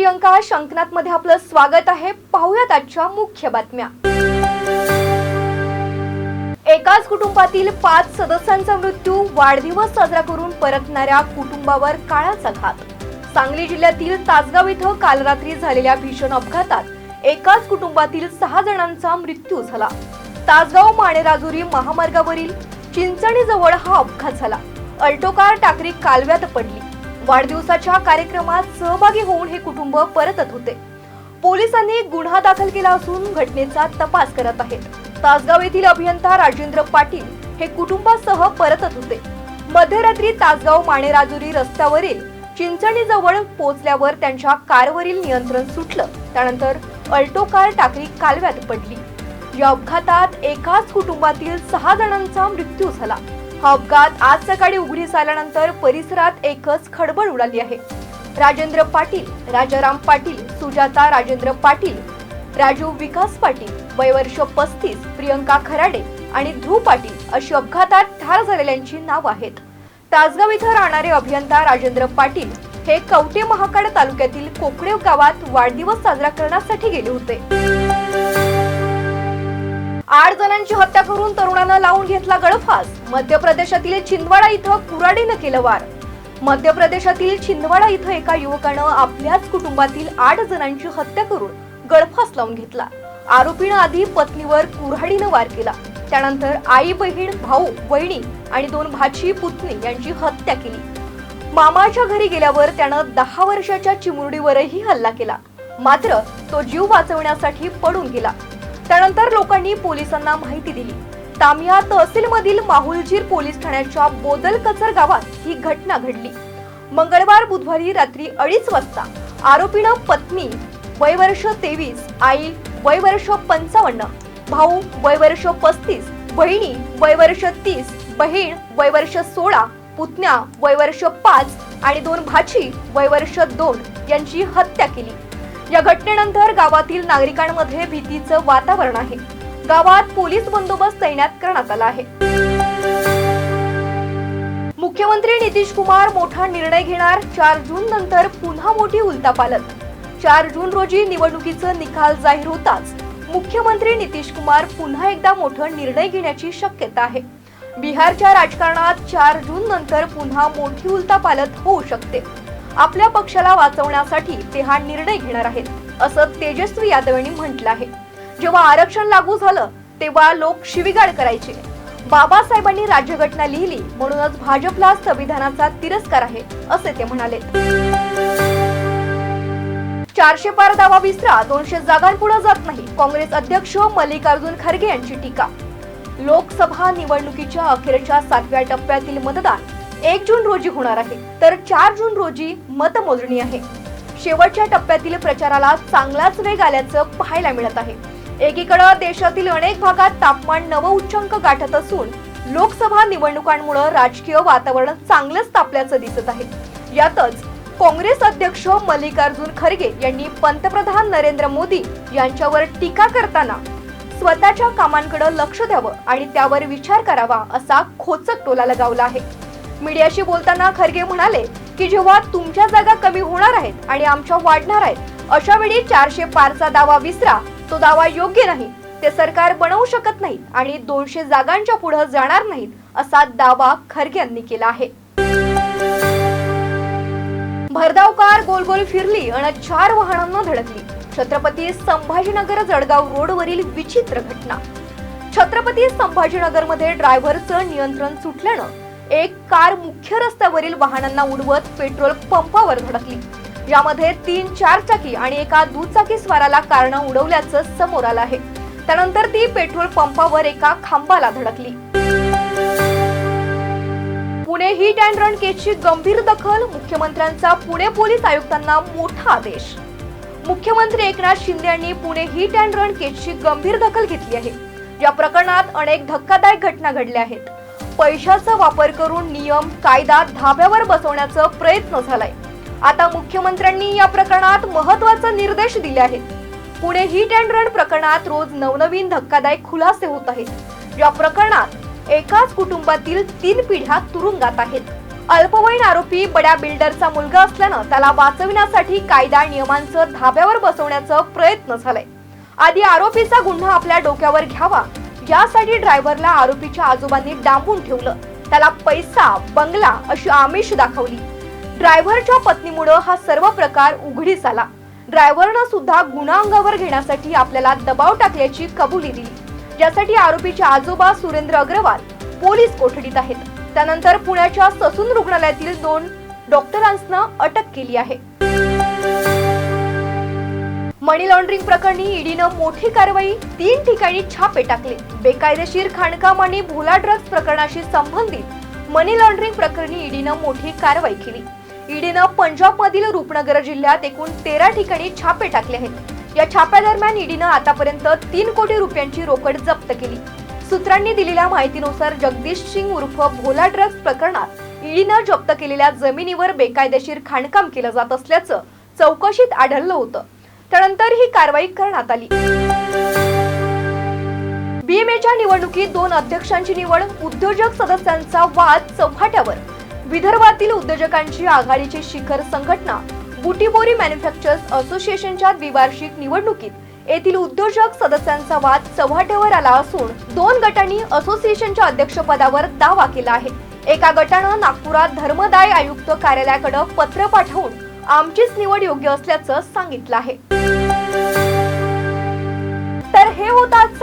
प्रियंका शंकनाथमध्ये आपलं स्वागत आहे. पाहुयात आजच्या मुख्य बातम्या. एकाच कुटुंबातील पाच सदस्यांचा मृत्यू वाढदिवस साजरा करून परतणाऱ्या कुटुंबावर काळाचा घात. सांगली जिल्ह्यातील तासगाव इथं काल रात्री झालेल्या भीषण अपघातात एकाच कुटुंबातील सहा जणांचा मृत्यू झाला. तासगाव माणेराजुरी महामार्गावरील चिंचणीजवळ हा अपघात झाला. अल्टो कार टाकरी कालव्यात पडली. वाढदिवसाच्या कार्यक्रमात सहभागी होऊन हे कुटुंब परतत होते. पोलिसांनी गुन्हा दाखल केला असून घटनेचा तपास करत आहेत. तासगाव येथील अभियंता राजेंद्र पाटील हे कुटुंबासह परतत होते. मध्यरात्री तासगाव माणेराजुरी रस्त्यावरील चिंचणीजवळ पोचल्यावर पोहोचल्यावर त्यांच्या कारवरील नियंत्रण सुटलं. त्यानंतर अल्टो कार टाकरी कालव्यात पडली. या अपघातात एकाच कुटुंबातील सहा जणांचा मृत्यू झाला. हा अपघात आज सकाळी उघडीस आल्यानंतर परिसरात एकच खळबळ उडाली आहे. राजेंद्र पाटील राजाराम पाटील सुजाता राजेंद्र पाटील राजू विकास पाटील वयवर्ष पस्तीस प्रियंका खराडे आणि ध्रुव पाटील अशी अपघातात ठार झालेल्यांची नावं आहेत. तासगाव इथं राहणारे अभियंता राजेंद्र पाटील हे कवटे महाकाड तालुक्यातील कोकडेव गावात वाढदिवस साजरा करण्यासाठी गेले होते. आठ जणांची हत्या करून तरुणानं लावून घेतला गळफास. मध्य प्रदेशातील छिंदवाडा इथं कुराडीनं केलं वार. मध्य प्रदेशातील छिंदवाडा इथं एका युवकानं आपल्याच कुटुंबातील आठ जणांची हत्या करून गळफास लावून घेतला. आरोपीनं आधी पत्नीवर कुऱ्हाडीनं वार केला. त्यानंतर आई बहीण भाऊ बहिणी आणि दोन भाची पुतणी यांची हत्या केली. मामाच्या घरी गेल्यावर त्यानं दहा वर्षाच्या चिमुरडीवरही हल्ला केला. मात्र तो जीव वाचवण्यासाठी पडून गेला. त्यानंतर लोकांनी पोलिसांना माहिती दिली. तामिया तहसीलमधील माहुलजीर पोलीस ठाण्याच्या बोदल कचर गावात ही घटना घडली. मंगळवार बुधवारी रात्री अडीच वाजता आरोपीनं पत्नी वय वर्ष तेवीस आई वय वर्ष पंचावन्न भाऊ वय वर्ष पस्तीस बहिणी वय वर्ष तीस बहीण वय वर्ष सोळा पुतण्या वय वर्ष पाच आणि दोन भाची वय वर्ष दोन यांची हत्या केली. या घटनेनंतर गावातील नागरिकांमध्ये भीतीचं वातावरण आहे. गावात पोलीस बंदोबस्त तैनात करण्यात आला आहे. मुख्यमंत्री नितीश कुमार मोठा निर्णय घेणार चार जून नंतर पुन्हा मोठी उलटापालट चार जून रोजी निवडणुकीचं निकाल जाहीर होताच मुख्यमंत्री नितीश कुमार पुन्हा एकदा मोठा निर्णय घेण्याची शक्यता आहे. बिहारच्या राजकारणात चार जून नंतर पुन्हा मोठी उलटापालट होऊ शकते. आपल्या पक्षाला वाचवण्यासाठी ते हा निर्णय घेणार आहेत असं तेजस्वी यादव यांनी म्हटलं आहे. जेव्हा आरक्षण लागू झालं तेव्हा लोक शिवीगाळ करायचे. बाबासाहेबांनी राज्यघटना लिहिली म्हणूनच भाजपला संविधानाचा तिरस्कार आहे असे ते म्हणाले. चारशे पार दावा विसरा दोनशे जागांपुढे जात नाही काँग्रेस अध्यक्ष मल्लिकार्जुन खरगे यांची टीका. लोकसभा निवडणुकीच्या अखेरच्या सातव्या टप्प्यातील मतदान एक जून रोजी होणार आहे. तर चार जून रोजी मतमोजणी आहे. शेवटच्या टप्प्यातील प्रचाराला चांगलाच वेग आल्याचं पाहायला मिळत आहे. एकीकडे देशातील अनेक भागात तापमान नव उच्चांक गाठत असून लोकसभा निवडणुकांमुळे राजकीय वातावरण चांगलंच तापल्याचं दिसत आहे. यातच काँग्रेस अध्यक्ष मल्लिकार्जुन खरगे यांनी पंतप्रधान नरेंद्र मोदी यांच्यावर टीका करताना स्वतःच्या कामांकडे लक्ष द्यावं आणि त्यावर विचार करावा असा खोचक टोला लगावला आहे. मीडियाशी बोलताना खरगे म्हणाले की जेव्हा तुमच्या जागा कमी होणार आहेत आणि आमच्या वाढणार आहेत अशा वेळी चारशे पारचा दावा विसरा. तो दावा योग्य नाही. ते सरकार बनवू शकत नाही आणि दोनशे जागांच्या पुढे जाणार नाहीत असा दावा खरगे यांनी केला आहे. भरधाव कार गोल गोल फिरली आणि चार वाहनांना धडकली. छत्रपती संभाजीनगर जळगाव रोडवरील विचित्र घटना. छत्रपती संभाजीनगरमध्ये ड्रायव्हरचं नियंत्रण सुटल्यानं एक कार मुख्य रस्त्यावरील वाहनांना उडवत पेट्रोल पंपावर धडकली. यामध्ये तीन चार चाकी आणि एका दुचाकी स्वाराला कारनं उडवल्याचं समोर आलं आहे. त्यानंतर ती पेट्रोल पंपावर एका खांबाला धडकली. पुणे हिट अँड रन केसची गंभीर दखल मुख्यमंत्र्यांचा पुणे पोलीस आयुक्तांना मोठा आदेश. मुख्यमंत्री एकनाथ शिंदे यांनी पुणे हिट अँड रन केसची गंभीर दखल घेतली आहे. या प्रकरणात अनेक धक्कादायक घटना घडल्या आहेत. पैशाचा वापर करून नियम कायदा धाब्यावर बसवण्याचा प्रयत्न झालाय. आता मुख्यमंत्र्यांनी या प्रकरणात महत्त्वाचा निर्देश दिले आहेत. पुणे हिट अँड रन प्रकरणात रोज नवनवीन धक्कादायक खुलासे होत आहेत. या प्रकरणात एकाच कुटुंबातील तीन पिढ्या तुरुंगात आहेत. अल्पवयीन आरोपी बड्या बिल्डरचा मुलगा असल्यानं त्याला वाचविण्यासाठी कायदा नियमांचं धाब्यावर बसवण्याचा प्रयत्न झालाय. आधी आरोपीचा गुन्हा आपल्या डोक्यावर घ्यावा ज्यासाठी ड्रायव्हरला आरोपीच्या आजोबांनी डांबून ठेवलं. त्याला पैसा बंगला अशी आमिष दाखवली. ड्रायव्हरच्या पत्नीमुळं हा सर्व प्रकार उघडीस आला. ड्रायव्हरनं सुद्धा गुन्हा अंगावर घेण्यासाठी आपल्याला दबाव टाकल्याची कबुली दिली. ज्यासाठी आरोपीचे आजोबा सुरेंद्र अग्रवाल पोलीस कोठडीत आहेत. त्यानंतर पुण्याच्या ससून रुग्णालयातील दोन डॉक्टरांसनं अटक केली आहे. मनी लॉन्ड्रिंग प्रकरणी ईडीनं मोठी कारवाई तीन ठिकाणी छापे टाकले. बेकायदेशीर खाणकाम आणि भोला ड्रग्ज प्रकरणाशी संबंधित मनी लॉन्ड्रिंग प्रकरणी ईडीनं मोठी कारवाई केली. ईडीनं पंजाबमधील रूपनगर जिल्ह्यात एकूण तेरा ठिकाणी छापे टाकले आहेत. या छाप्यादरम्यान ईडीनं आतापर्यंत तीन कोटी रुपयांची रोकड जप्त केली. सूत्रांनी दिलेल्या माहितीनुसार जगदीश सिंग उर्फ भोला ड्रग्ज प्रकरणात ईडीनं जप्त केलेल्या जमिनीवर बेकायदेशीर खाणकाम केलं जात असल्याचं चौकशीत आढळलं होतं. त्यानंतर ही कारवाई करण्यात आली. बीएमएच्या निवडणुकीत दोन अध्यक्षांची निवड उद्योजक सदस्यांचा वाद चव्हाट्यावर विदर्भातील उद्योजकांची आघाडीची शिखर संघटना बुटीबोरी मॅन्युफॅक्चर्स असोसिएशनच्या द्विवार्षिक निवडणुकीत येथील उद्योजक सदस्यांचा वाद चव्हाट्यावर आला असून दोन गटांनी असोसिएशनच्या अध्यक्षपदावर दावा केला आहे. एका गटानं नागपुरात धर्मदाय आयुक्त कार्यालयाकडे पत्र पाठवून आमचीच निवड योग्य असल्याचं सांगितलं आहे.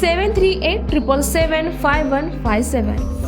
Seven three eight triple seven five one five seven